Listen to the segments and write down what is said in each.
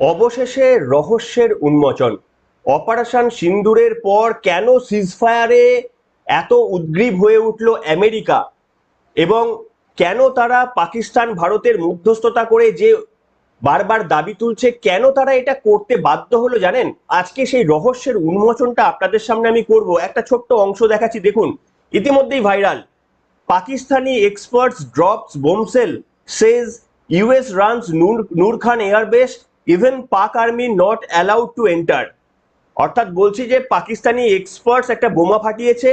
অবশেষে রহস্যের উন্মোচন। অপারেশন সিন্দুরের পর কেন সিজফায়ারে এত উদ্গ্রীব হয়ে উঠল আমেরিকা? এবং কেন তারা পাকিস্তান, ভারতের মধ্যস্থতা করে যে বারবার দাবি তুলছে, কেন তারা এটা করতে বাধ্য হলো জানেন? আজকে সেই রহস্যের উন্মোচনটা আপনাদের সামনে আমি করব। একটা ছোট্ট অংশ দেখাচ্ছি, দেখুন। ইতিমধ্যেই viral. Pakistani experts drops bombshell says US runs Noor Noor Khan airbase even Pak army not allowed to enter অর্থাৎ বলছি যে পাকিস্তানি এক্সপার্টস একটা বোমা ফাটিয়েছে।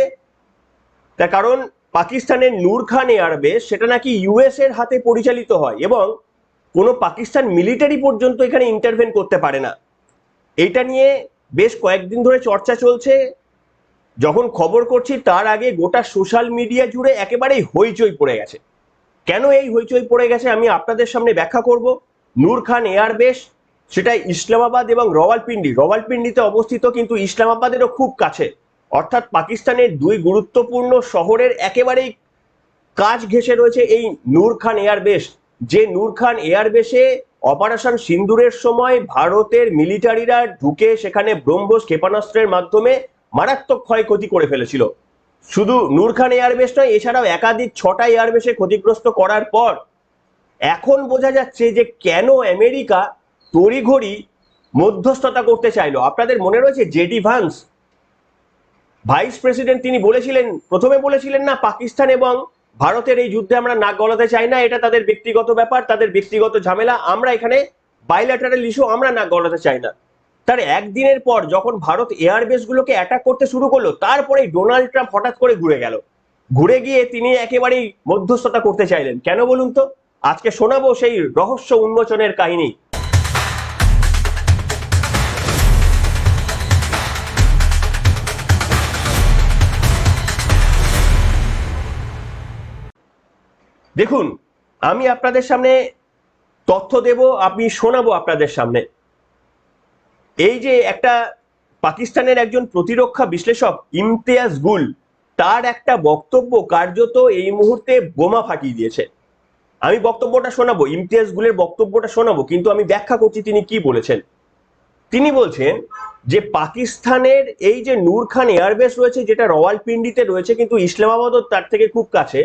তার কারণ পাকিস্তানের নূর খান এয়ারবেস সেটা নাকি ইউএস এর হাতে পরিচালিত হয় এবং কোনো পাকিস্তান মিলিটারি পর্যন্ত এখানে ইন্টারভেন করতে পারে না। এইটা নিয়ে বেশ কয়েকদিন ধরে চর্চা চলছে। যখন খবর করছি তার আগে গোটা সোশ্যাল মিডিয়া জুড়ে একেবারেই হইচই পড়ে গেছে। কেন এই হইচই পড়ে গেছে আমি আপনাদের সামনে ব্যাখ্যা করব। নূর খান এয়ারবেস সেটা ইসলামাবাদ এবং রওয়ালপিন্ডি। রওয়ালপিন্ডিতে অবস্থিত কিন্তু ইসলামাবাদেরও খুব কাছে। অর্থাৎ পাকিস্তানের দুই গুরুত্বপূর্ণ শহরের একেবারেই কাজ ঘেঁষে রয়েছে এই নূর খান এয়ারবেস। যে নূর খান এয়ারবেসে অপারেশন সিন্দুরের সময় ভারতের মিলিটারিরা ঢুকে সেখানে ব্রহ্মস ক্ষেপণাস্ত্রের মাধ্যমে মারাত্মক ক্ষয়ক্ষতি করে ফেলেছিল। শুধু নূর খান এয়ারবেস নয়, এছাড়াও একাধিক ছটা এয়ারবেসে ক্ষতিগ্রস্ত করার পর এখন বোঝা যাচ্ছে যে কেন আমেরিকা তড়িঘড়ি মধ্যস্থতা করতে চাইলো। আপনাদের মনে রয়েছে জেডি ভান্স? ভাইস প্রেসিডেন্ট তিনি বলেছিলেন, প্রথমে বলেছিলেন না, পাকিস্তান এবং ভারতের এই যুদ্ধে আমরা নাক গলাতে চাই না, এটা তাদের ব্যক্তিগত ব্যাপার, তাদের ব্যক্তিগত ঝামেলা, আমরা এখানে বাইল্যাটারাল ইস্যু আমরা নাক গলাতে চাই না। তার একদিনের পর যখন ভারত এয়ারবেস গুলোকে অ্যাটাক করতে শুরু করল, তারপরেই ডোনাল্ড ট্রাম্প হঠাৎ করে ঘুরে গেল। ঘুরে গিয়ে তিনি একেবারেই মধ্যস্থতা করতে চাইলেন। কেন বলুন তো? আজকে শোনাবো সেই রহস্য উন্মোচনের কাহিনী। দেখুন, আমি আপনাদের সামনে তথ্য দেব আমি শোনাবো আপনাদের সামনে। এই যে একটা পাকিস্তানের একজন প্রতিরক্ষা বিশ্লেষক, ইমতিয়াজ গুল, তার একটা বক্তব্য কার্যত এই মুহূর্তে বোমা ফাটিয়ে দিয়েছে। আমি বক্তব্যটা শোনাবো, ইমতিয়াজ গুলের বক্তব্যটা শোনাবো, কিন্তু আমি ব্যাখ্যা করছি তিনি কি বলেছেন। তিনি বলছেন যে পাকিস্তানের এই যে নূর খান এয়ারবেস রয়েছে, যেটা রওয়ালপিন্ডিতে রয়েছে, কিন্তু ইসলামাবাদও তার থেকে খুব কাছে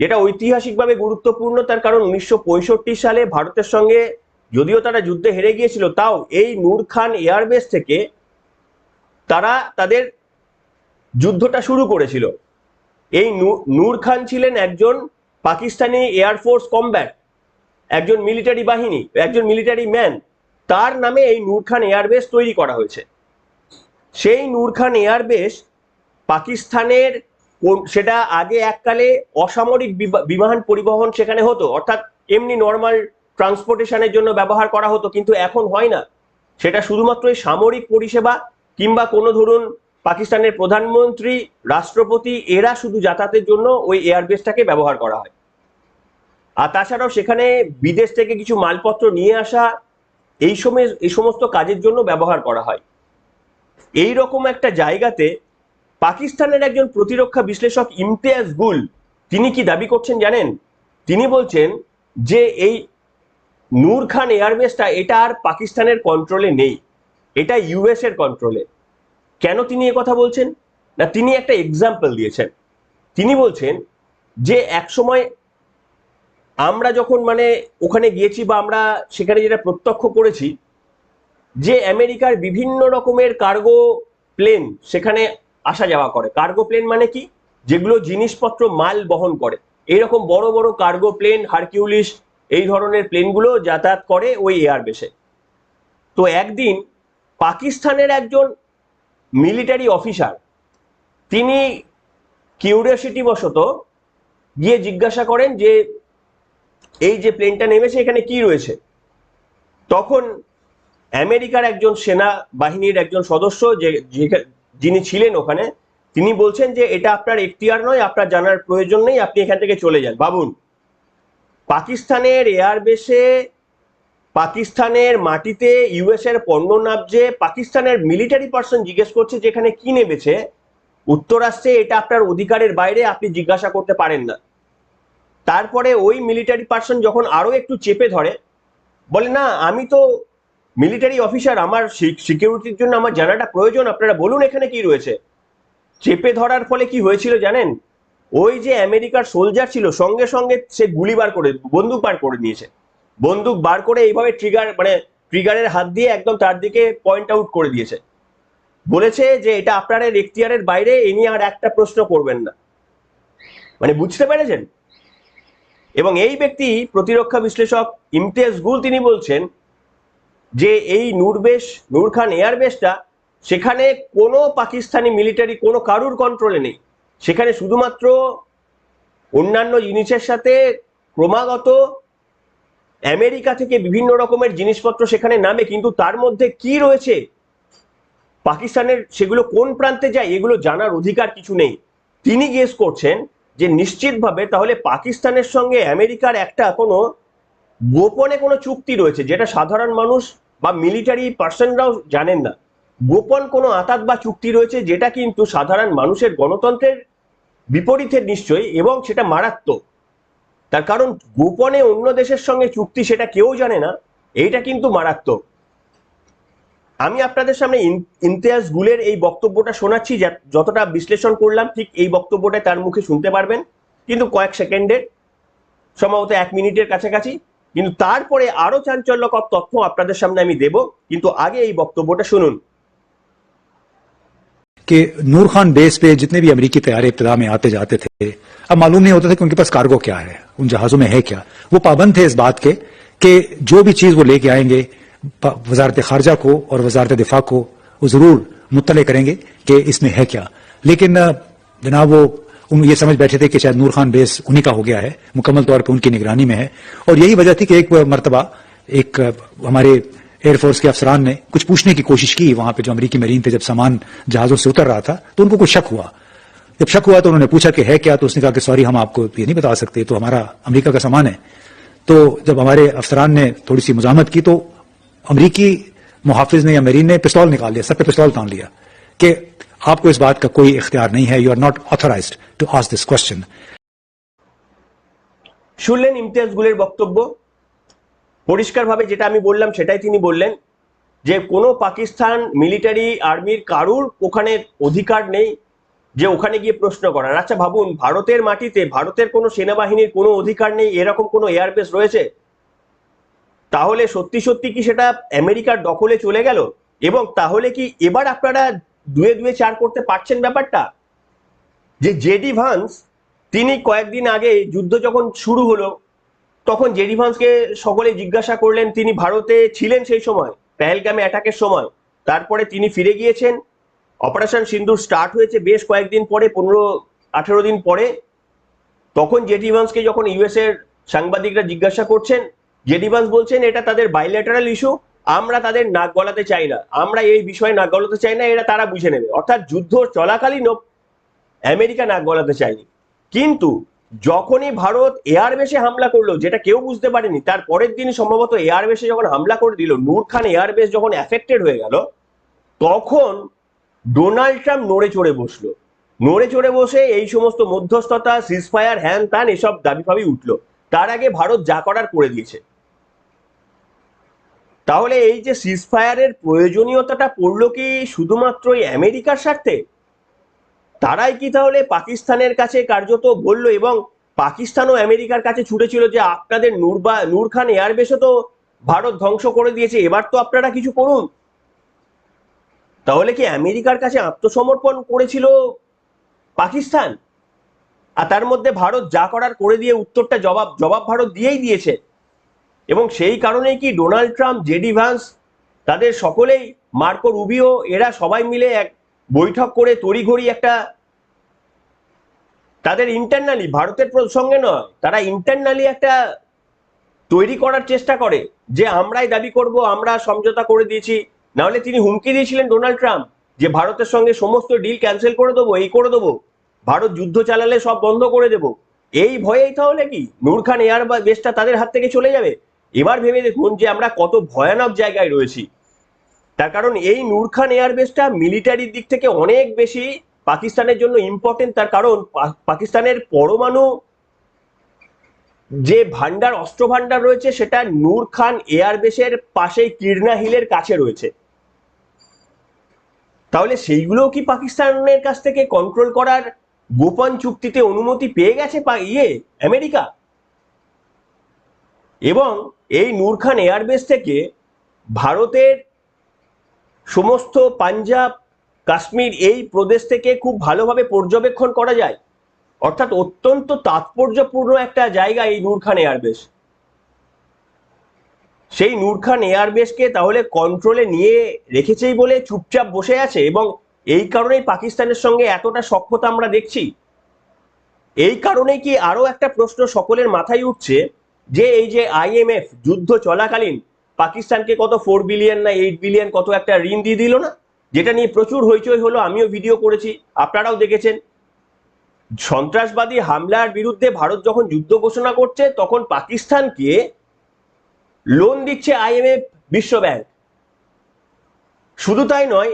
যেটা ঐতিহাসিকভাবে গুরুত্বপূর্ণ, তার কারণ উনিশশো পঁয়ষট্টি সালে ভারতের সঙ্গে যদিও তারা যুদ্ধে হেরে গিয়েছিল, তাও এই নূর খান এয়ারবেস থেকে তারা তাদের যুদ্ধটা শুরু করেছিল। এই নূর খান ছিলেন একজন পাকিস্তানি এয়ারফোর্স কমব্যাট, একজন মিলিটারি বাহিনী, একজন মিলিটারি ম্যান। তার নামে এই নূর খান এয়ারবেস তৈরি করা হয়েছে। সেই নূর খান এয়ারবেস পাকিস্তানের সেটা আগে এককালে অসামরিক বিমান পরিবহন সেখানে হতো। অর্থাৎ এমনি নর্মাল ট্রান্সপোর্টেশনের জন্য ব্যবহার করা হতো, কিন্তু এখন হয় না। সেটা শুধুমাত্র এই সামরিক পরিষেবা কিংবা কোনো ধরুন পাকিস্তানের প্রধানমন্ত্রী, রাষ্ট্রপতি, এরা শুধু যাতায়াতের জন্য ওই এয়ারবেসটাকে ব্যবহার করা হয়। আর তাছাড়াও সেখানে বিদেশ থেকে কিছু মালপত্র নিয়ে আসা, এই সময় এই সমস্ত কাজের জন্য ব্যবহার করা হয়। এই রকম একটা জায়গাতে পাকিস্তানের একজন প্রতিরক্ষা বিশ্লেষক ইমতিয়াজ গুল, তিনি কি দাবি করছেন জানেন? তিনি বলছেন যে এই নূর খান এয়ারবেসটা এটা আর পাকিস্তানের কন্ট্রোলে নেই, এটা ইউএস এর কন্ট্রোলে কেন তিনি কথা বলছেন? না, তিনি একটা এক্সাম্পল দিয়েছেন। তিনি বলছেন যে একসময় আমরা যখন মানে ওখানে গিয়েছি বা আমরা সেখানে যেটা প্রত্যক্ষ করেছি, যে আমেরিকার বিভিন্ন রকমের কার্গো প্লেন সেখানে আসা যাওয়া করে। কার্গো প্লেন মানে কি? যেগুলো জিনিসপত্র মাল বহন করে। এইরকম বড় বড় কার্গো প্লেন হারকিউলিস এই ধরনের প্লেনগুলো যাতায়াত করে ওই এয়ারবেসে তো একদিন পাকিস্তানের একজন মিলিটারি অফিসার তিনি কিউরিয়াসিটি বশত গিয়ে জিজ্ঞাসা করেন যে, এই যে প্লেনটা নেমেছে, এখানে কি রয়েছে? তখন আমেরিকার একজন সেনা বাহিনীর একজন সদস্য যে যিনি ছিলেন ওখানে, তিনি বলছেন যে এটা আপনার এখতিয়ার নয়, আপনার জানার প্রয়োজন নেই, আপনি এখান থেকে চলে যান। ভাবুন পাকিস্তানের এয়ারবেসে, পাকিস্তানের মাটিতে ইউএস এর পণ্য নামছে পাকিস্তানের মিলিটারি পার্সন জিজ্ঞেস করছে যেখানে কি নেমেছে, উত্তর আসছে এটা আপনার অধিকারের বাইরে, আপনি জিজ্ঞাসা করতে পারেন না। তারপরে ওই মিলিটারি পার্সন যখন আরও একটু চেপে ধরে, বলে, না, আমি তো মিলিটারি অফিসার আমার সিকিউরিটির জন্য আমার জানাটা প্রয়োজন, আপনারা বলুন এখানে কি রয়েছে। চেপে ধরার ফলে কি হয়েছিল জানেন? ওই যে আমেরিকার সোলজার ছিল, সঙ্গে সঙ্গে সে গুলি বার করে, বন্দুক বার করে নিয়েছে। বন্দুক বার করে এইভাবে ট্রিগার মানে ট্রিগারের হাত দিয়ে একদম তার দিকে পয়েন্ট আউট করে দিয়েছে। বলেছে যে এটা আপনার এখতিয়ারের বাইরে, এ নিয়ে আর একটা প্রশ্ন করবেন না। মানে বুঝতে পেরেছেন? এবং এই ব্যক্তি প্রতিরক্ষা বিশ্লেষক ইমতিয়াজ গুল তিনি বলছেন যে এই নূরবেশ নূর খান এয়ারবেসটা, সেখানে কোনো পাকিস্তানি মিলিটারি কোনো কারুর কন্ট্রোলে নেই। সেখানে শুধুমাত্র অন্যান্য জিনিসের সাথে ক্রমাগত আমেরিকা থেকে বিভিন্ন রকমের জিনিসপত্র সেখানে নামে, কিন্তু তার মধ্যে কি রয়েছে? পাকিস্তানের সেগুলো কোন প্রান্তে যায়, এগুলো জানার অধিকার কিছু নেই। তিনি গেস করছেন যে নিশ্চিতভাবে তাহলে পাকিস্তানের সঙ্গে আমেরিকার একটা কোনো গোপনে কোনো চুক্তি রয়েছে যেটা সাধারণ মানুষ বা মিলিটারি পার্সনরাও জানেন না। গোপন কোনো আতাত বা চুক্তি রয়েছে যেটা কিন্তু সাধারণ মানুষের গণতন্ত্রের বিপরীতের নিশ্চয়ই এবং সেটা মারাত্মক। তার কারণ গোপনে অন্য দেশের সঙ্গে চুক্তি সেটা কেউ জানে না, এইটা কিন্তু মারাত্মক। আমি আপনাদের সামনে ইমতিয়াজ গুলের এই বক্তব্যটা শোনাচ্ছি যতটা বিশ্লেষণ করলাম ঠিক এই বক্তব্যটা তার মুখে শুনতে পারবেন। কিন্তু কয়েক সেকেন্ডের, সম্ভবত এক মিনিটের কাছাকাছি কিন্তু তারপরে আরো চাঞ্চল্যকর তথ্য আপনাদের সামনে আমি দেব কিন্তু আগে এই বক্তব্যটা শুনুন कि नूर खान बेस पे जितने भी अमेरिकी तैयारे इब्तदा में आते जाते थे अब मालूम नहीं होता था कि उनके पास कार्गो क्या है उन जहाजों में है क्या वो पाबंद थे इस बात के कि जो भी चीज वो लेके आएंगे प- वजारत खारजा को और वजारत दिफा को वो जरूर मुतले करेंगे कि इसमें है क्या लेकिन अ, जनाब वो ان یہ سمجھ بیٹھے تھے کہ شاید نور خان بیس انہی کا ہو گیا ہے، مکمل طور پہ ان کی نگرانی میں ہے۔ اور یہی وجہ تھی کہ ایک مرتبہ ایک ہمارے ایئر فورس کے افسران نے کچھ پوچھنے کی کوشش کی وہاں پہ جو امریکی مرین تھے جب سامان جہازوں سے اتر رہا تھا، تو ان کو کچھ شک ہوا۔ جب شک ہوا تو انہوں نے پوچھا کہ ہے کیا؟ تو اس نے کہا کہ سوری، ہم آپ کو یہ نہیں بتا سکتے تو ہمارا امریکہ کا سامان ہے۔ تو جب ہمارے افسران نے تھوڑی سی مزاحمت کی تو امریکی محافظ نے یا مرین نے پستول نکال لیا سب پہ پستول تان لیا کہ आपको इस बात का कोई इख्तियार नहीं है you are not authorize to ask this question শুনলেন ইমতিয়াজ গুলের বক্তব্য পরিষ্কারভাবে যেটা আমি বললাম সেটাই তিনি বললেন যে কোনো পাকিস্তান মিলিটারি আর্মির কারুর ওখানে অধিকার নেই যে ওখানে গিয়ে প্রশ্ন করার আচ্ছা ভাবুন ভারতের মাটিতে ভারতের কোনো সেনাবাহিনীর কোনো অধিকার নেই এরকম কোনো এয়ারবেস রয়েছে তাহলে সত্যি সত্যি কি সেটা আমেরিকার দখলে চলে গেল এবং তাহলে কি এবার আপনারা দুয়ে দুয়ে চার করতে পারছেন ব্যাপারটা? যে জেডি ভান্স, তিনি কয়েকদিন আগে যুদ্ধ যখন শুরু হলো, তখন জেডি ভান্সকে সকলে জিজ্ঞাসা করলেন, তিনি ভারতে ছিলেন সেই সময়, পেহেলগামে অ্যাটাকের সময়। তারপরে তিনি ফিরে গিয়েছেন। অপারেশন সিন্দুর স্টার্ট হয়েছে বেশ কয়েকদিন পরে, পনেরো, আঠেরো দিন পরে। তখন জেডি ভান্সকে যখন ইউএস এর সাংবাদিকরা জিজ্ঞাসা করছেন জেডি ভান্স বলছেন, এটা তাদের বাইলেটারাল ইস্যু আমরা তাদের নাক গলাতে চাই না। আমরা এই বিষয়ে নাক গলাতে চাই না এটা তারা বুঝে নেবে। অর্থাৎ যুদ্ধ চলাকালীনও আমেরিকা নাক গলাতে চায়নি। কিন্তু যখনই ভারত এয়ারবেসে হামলা করল, যেটা কেউ বুঝতে পারেনি, তার পরের দিন সম্ভবত এয়ারবেসে যখন হামলা করে দিল, নূর খান এয়ারবেস যখন অ্যাফেক্টেড হয়ে গেল, তখন ডোনাল্ড ট্রাম্প নড়ে চড়ে বসল। নড়ে চড়ে বসে এই সমস্ত মধ্যস্থতা সিজফায়ার হ্যান ত্যান, এসব দাবি ফাবি উঠল। তার আগে ভারত যা করার করে দিয়েছে। তাহলে এই যে সিজফায়ারের প্রয়োজনীয়তাটা পড়ল কি শুধুমাত্র এই আমেরিকার স্বার্থে? তারাই কি তাহলে পাকিস্তানের কাছে কার্যত বলল এবং পাকিস্তানও আমেরিকার কাছে ছুটেছিল যে আপনাদের নূর বা নূর খান এয়ারবেসও তো ভারত ধ্বংস করে দিয়েছে, এবার তো আপনারা কিছু করুন। তাহলে কি আমেরিকার কাছে আত্মসমর্পণ করেছিল পাকিস্তান? আর তার মধ্যে ভারত যা করার করে দিয়ে উত্তরটা জবাব জবাব ভারত দিয়েই দিয়েছে। এবং সেই কারণেই কি ডোনাল্ড ট্রাম্প জেডি ভান্স, তাদের সকলেই, মার্কো রুবিও, এরা সবাই মিলে এক বৈঠক করে তড়িঘড়ি একটা তাদের ইন্টারনালি ভারতের প্র- সঙ্গে নয়, তারা ইন্টারনালি একটা তৈরি করার চেষ্টা করে যে আমরাই দাবি করব, আমরা সমঝোতা করে দিয়েছি। নাহলে তিনি হুমকি দিয়েছিলেন ডোনাল্ড ট্রাম্প যে ভারতের সঙ্গে সমস্ত ডিল ক্যান্সেল করে দেবো, এই করে দেবো, ভারত যুদ্ধ চালালে সব বন্ধ করে দেবো। এই ভয়েই তাহলে কি? নূর খান এয়ার বেসটা তাদের হাত থেকে চলে যাবে? এবার ভেবে দেখুন যে আমরা কত ভয়ানক জায়গায় রয়েছি। তার কারণ এই নূর খান এয়ারবেসটা মিলিটারির দিক থেকে অনেক বেশি পাকিস্তানের জন্য ইম্পর্টেন্ট তার কারণ পাকিস্তানের পরমাণু যে ভান্ডার অস্ত্র ভান্ডার রয়েছে, সেটা নূর খান এয়ারবেসের পাশেই কিরনা হিলের কাছে রয়েছে। তাহলে সেইগুলোও কি পাকিস্তানের কাছ থেকে কন্ট্রোল করার গোপন চুক্তিতে অনুমতি পেয়ে গেছে ইয়ে আমেরিকা? এবং এই নূর খান এয়ারবেস থেকে ভারতের সমস্ত পাঞ্জাব, কাশ্মীর এই প্রদেশ থেকে খুব ভালোভাবে পর্যবেক্ষণ করা যায়। অর্থাৎ অত্যন্ত তাৎপর্যপূর্ণ একটা জায়গা এই নূর খান এয়ারবেস। সেই নূর খান এয়ারবেসকে তাহলে কন্ট্রোলে নিয়ে রেখেছেই বলে চুপচাপ বসে আছে এবং এই কারণেই পাকিস্তানের সঙ্গে এতটা সখ্যতা আমরা দেখছি। এই কারণে কি আরও একটা প্রশ্ন সকলের মাথায় উঠছে যে এই যে আইএমএফ যুদ্ধ চলাকালীন পাকিস্তানকে কত ফোর বিলিয়ন না এইট বিলিয়ন কত একটা ঋণ দিয়ে দিল না? যেটা নিয়ে প্রচুর হইচই হলো, আমিও ভিডিও করেছি, আপনারাও দেখেছেন। সন্ত্রাসবাদী হামলার বিরুদ্ধে ভারত যখন যুদ্ধ ঘোষণা করছে, তখন পাকিস্তানকে লোন দিচ্ছে আইএমএফ বিশ্ব ব্যাংক শুধু তাই নয়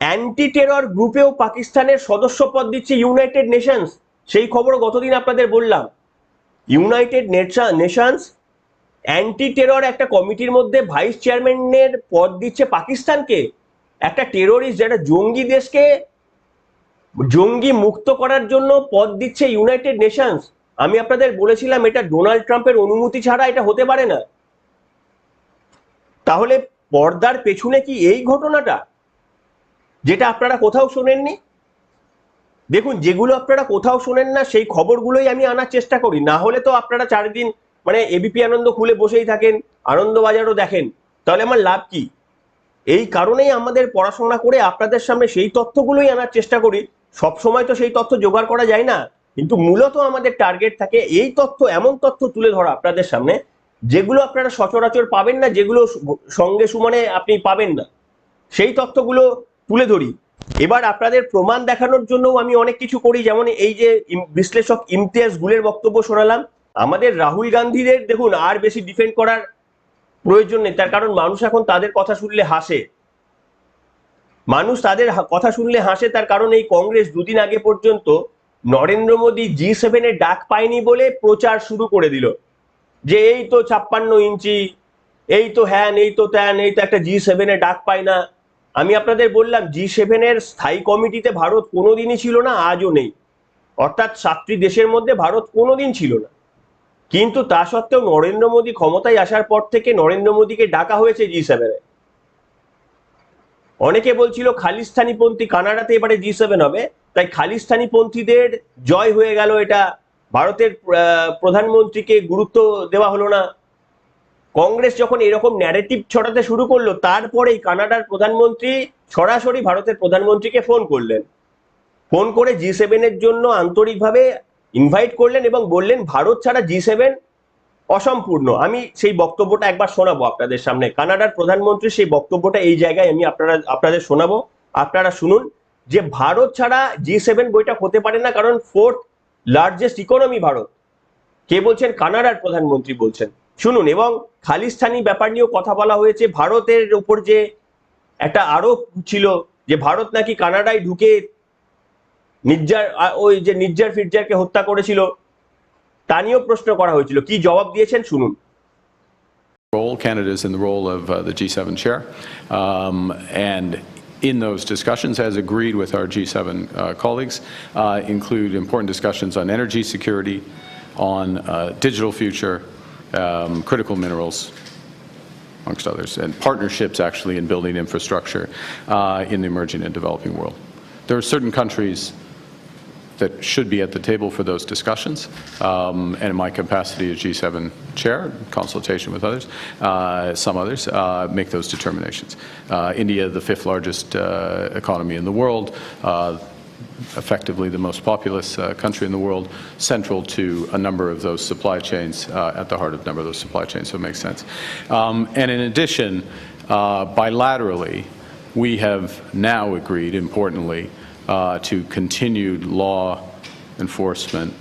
অ্যান্টি টেরর গ্রুপেও পাকিস্তানের সদস্য পদ দিচ্ছে ইউনাইটেড নেশনস সেই খবর গতদিন আপনাদের বললাম। ইউনাইটেড নেশনস অ্যান্টি টেরর একটা কমিটির মধ্যে ভাইস চেয়ারম্যানের পদ দিচ্ছে পাকিস্তানকে। একটা টেরোরিস্ট যেটা জঙ্গি দেশকে জঙ্গি মুক্ত করার জন্য পদ দিচ্ছে ইউনাইটেড নেশনস আমি আপনাদের বলেছিলাম, এটা ডোনাল্ড ট্রাম্পের অনুমতি ছাড়া এটা হতে পারে না। তাহলে পর্দার পেছনে কি এই ঘটনাটা? যেটা আপনারা কোথাও শোনেননি? দেখুন, যেগুলো আপনারা কোথাও শোনেন না, সেই খবরগুলোই আমি আনার চেষ্টা করি। না হলে তো আপনারা চারিদিন মানে এবিপি আনন্দ খুলে বসেই থাকেন, আনন্দবাজারও দেখেন। তাহলে আমার লাভ কি? এই কারণেই আমাদের পড়াশোনা করে আপনাদের সামনে সেই তথ্যগুলোই আনার চেষ্টা করি। সব সময় তো সেই তথ্য জোগাড় করা যায় না, কিন্তু মূলত আমাদের টার্গেট থাকে এই তথ্য, এমন তথ্য তুলে ধরা আপনাদের সামনে, যেগুলো আপনারা সচরাচর পাবেন না, যেগুলো সঙ্গে সুমনে আপনি পাবেন না। সেই তথ্যগুলো তুলে ধরি। এবার আপনাদের প্রমাণ দেখানোর জন্য আমি অনেক কিছু করি, যেমন এই যে বিশ্লেষক ইমতিয়াজ গুলের বক্তব্য শোনালাম। আমাদের রাহুল গান্ধীদের দেখুন, আর বেশি ডিফেন্ড করার প্রয়োজন নেই, তার কারণ মানুষ এখন তাদের কথা শুনলে হাসে। মানুষ তাদের কথা শুনলে হাসে, তার কারণ এই কংগ্রেস দুদিন আগে পর্যন্ত নরেন্দ্র মোদী জি সেভেনের ডাক পায়নি বলে প্রচার শুরু করে দিল। যে এই তো ছাপ্পান্ন ইঞ্চি, এই তো হ্যান, এই তো ত্যান, এই তো একটা জি সেভেনের ডাক পায় না। আমি আপনাদের বললাম জি সেভেনের স্থায়ী কমিটিতে ভারত কোনোদিনই ছিল না, আজও নেই। অর্থাৎ সাতটি দেশের মধ্যে ভারত কোনোদিন ছিল না। কিন্তু তা সত্ত্বেও নরেন্দ্র মোদী ক্ষমতায় আসার পর থেকে নরেন্দ্র মোদীকে ডাকা হয়েছে জি সেভেনে অনেকে বলছিল খালিস্তানি পন্থী কানাডাতে এবারে জি সেভেন হবে। তাই খালিস্তানি পন্থীদের জয় হয়ে গেল এটা। ভারতের প্রধানমন্ত্রীকে গুরুত্ব দেওয়া হলো না। কংগ্রেস যখন এরকম ন্যারেটিভ ছড়াতে শুরু করল, তারপরেই কানাডার প্রধানমন্ত্রী সরাসরি ভারতের প্রধানমন্ত্রীকে ফোন করলেন। ফোন করে জি সেভেনের জন্য আন্তরিকভাবে ইনভাইট করলেন এবং বললেন, ভারত ছাড়া জি সেভেন অসম্পূর্ণ। আমি সেই বক্তব্যটা একবার শোনাবো আপনাদের সামনে। কানাডার প্রধানমন্ত্রী সেই বক্তব্যটা এই জায়গায় আমি আপনারা, আপনাদের শোনাবো। আপনারা শুনুন, যে ভারত ছাড়া জি সেভেন বইটা হতে পারে না, কারণ ফোর্থ লার্জেস্ট ইকোনমি ভারত। কে বলছেন? কানাডার প্রধানমন্ত্রী বলছেন। শুনুন এবং খালিস্তানি ব্যাপার নিয়েও কথা বলা হয়েছে ভারতের উপর যে একটা আরোপ ছিল যে ভারত নাকি কানাডায় ঢুকে নির্জার ওই যে নির্জার ফির্জারকে হত্যা করেছিল তা নিয়েও প্রশ্ন করা হয়েছিল কি জবাব দিয়েছেন শুনুন role. Canada is in the role of uh, the G7 chair. Um, And in those discussions, as agreed with our G7 uh, colleagues, uh, include important discussions on energy security, on uh, digital future, um, critical minerals, amongst others, and partnerships actually in building infrastructure uh, in the emerging and developing world. There are certain countries that should be at the table for those discussions. Um, And in my capacity as G7 chair, consultation with others, uh, some others, uh, make those determinations. Uh, India, the fifth largest uh, economy in the world, uh, effectively the most populous uh, country in the world, central to a number of those supply chains, uh, at the heart of a number of those supply chains, so it makes sense. Um, And in addition, uh, bilaterally, we have now agreed, importantly, uh, to continued law enforcement,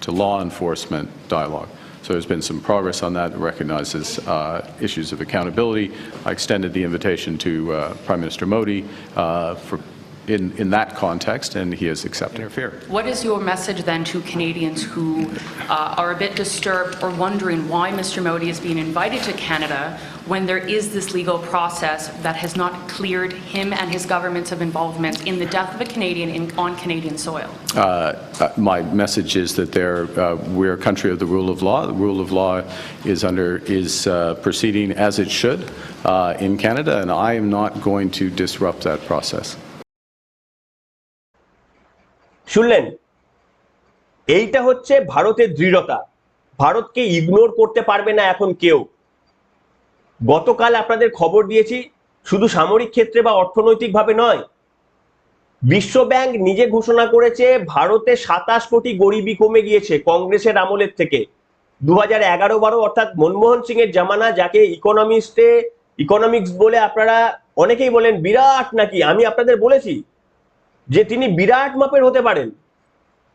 to law enforcement dialogue. So there's been some progress on that, It recognizes uh, issues of accountability. I extended the invitation to uh, Prime Minister Modi uh, for in, in that context, and he has accepted. Interfere. What is your message then to Canadians who uh, are a bit disturbed or wondering why Mr. Modi is being invited to Canada when there is this legal process that has not cleared him and his governments of involvement in the death of a Canadian in, on Canadian soil? Uh, uh, My message is that there, uh, we're a country of the rule of law. The rule of law is under, is uh, proceeding as it should uh, in Canada, and I am not going to disrupt that process. শুনলেন? এইটা হচ্ছে ভারতের দৃঢ়তা। ভারতকে ignore করতে পারবে না এখন কেউ। গতকাল আপনাদের খবর দিয়েছি, শুধু সামরিক ক্ষেত্রে বা অর্থনৈতিকভাবে নয়। বিশ্ব ব্যাংক নিজে ঘোষণা করেছে, ভারতে সাতাশ কোটি গরিবি কমে গিয়েছে কংগ্রেসের আমলের থেকে। দু হাজার এগারো বারো অর্থাৎ মনমোহন সিং এর জামানা, যাকে ইকোনমিক্সে ইকোনমিক্স বলে আপনারা অনেকেই বলেন, বিরাট নাকি, আমি আপনাদের বলেছি। যে তিনি বিরাট মাপের হতে পারেন।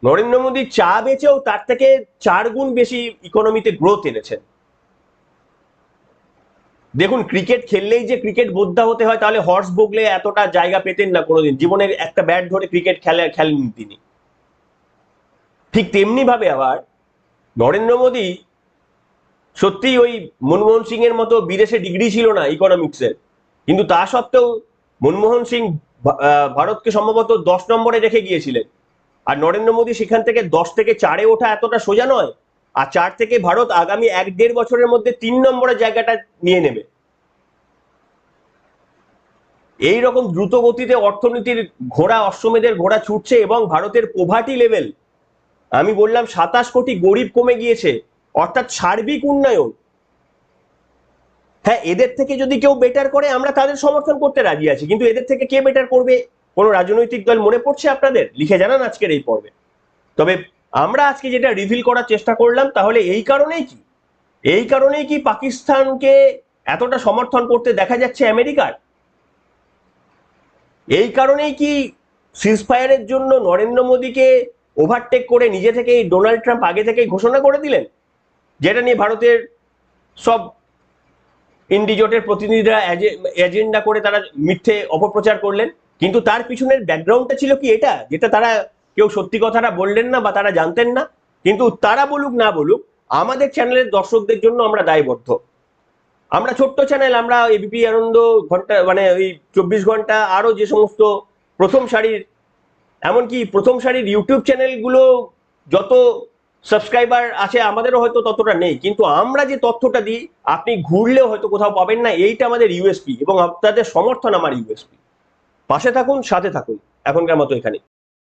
নরেন্দ্র মোদী চা বেচেও তার থেকে চার গুণ বেশি ইকোনমিতে গ্রোথ এনেছেন। দেখুন ক্রিকেট খেললেই যে ক্রিকেট বোদ্ধা হতে হয়, তাহলে হর্স বগলে এতটা জায়গা পেতেন না কোনোদিন। জীবনের একটা ব্যাট ধরে ক্রিকেট খেলে খেলেননি তিনি। ঠিক তেমনি ভাবে আবার নরেন্দ্র মোদী সত্যি ওই মনমোহন সিং এর মতো বিদেশে ডিগ্রি ছিল না ইকোনমিক্সের কিন্তু তা সত্ত্বেও মনমোহন সিং ভারতকে সম্ভবত দশ নম্বরে রেখে গিয়েছিলেন। আর নরেন্দ্র মোদী সেখান থেকে দশ থেকে চারে ওঠা এতটা সোজা নয়, আর চার থেকে ভারত আগামী এক দেড় বছরের মধ্যে তিন নম্বরের জায়গাটা নিয়ে নেবে। এই রকম দ্রুত গতিতে অর্থনীতির ঘোড়া, অশ্বমেধের ঘোড়া ছুটছে এবং ভারতের পোভার্টি লেভেল আমি বললাম সাতাশ কোটি গরিব কমে গিয়েছে, অর্থাৎ সার্বিক উন্নয়ন হ্যাঁ এদের থেকে যদি কেউ বেটার করে, আমরা তাদের সমর্থন করতে রাজি আছি। কিন্তু এদের থেকে কে বেটার করবে? কোনো রাজনৈতিক দল মনে পড়ছে আপনাদের? লিখে জানান আজকের এই পর্বে। তবে আমরা আজকে যেটা রিভিল করার চেষ্টা করলাম, তাহলে এই কারণেই কি? এই কারণেই কি পাকিস্তানকে এতটা সমর্থন করতে দেখা যাচ্ছে আমেরিকার? এই কারণেই কি সিজফায়ারের জন্য নরেন্দ্র মোদীকে ওভারটেক করে নিজে থেকেই ডোনাল্ড ট্রাম্প আগে থেকেই ঘোষণা করে দিলেন? যেটা নিয়ে ভারতের সব ইন্ডিজোটের প্রতিনিধিরা এজেন্ডা করে তারা মিথ্যে অপপ্রচার করলেন। কিন্তু তার পিছনের ব্যাকগ্রাউন্ডটা ছিল কি এটা? যেটা তারা কেউ সত্যি কথাটা বললেন না বা তারা জানতেন না। কিন্তু তারা বলুক না বলুক, আমাদের চ্যানেলের দর্শকদের জন্য আমরা দায়বদ্ধ। আমরা ছোট্ট চ্যানেল, আমরা এবিপি আনন্দ ঘণ্টা মানে ওই চব্বিশ ঘণ্টা আরও যে সমস্ত প্রথম সারির, এমনকি প্রথম সারির ইউটিউব চ্যানেলগুলো যত সাবস্ক্রাইবার আছে, আমাদেরও হয়তো ততটা নেই, কিন্তু আমরা যে তথ্যটা দিই, আপনি ঘুরলেও হয়তো কোথাও পাবেন না, এইটা আমাদের ইউএসপি এবং আপনাদের সমর্থন আমার ইউএসপি পাশে থাকুন, সাথে থাকুন, এখনকার মতো এখানে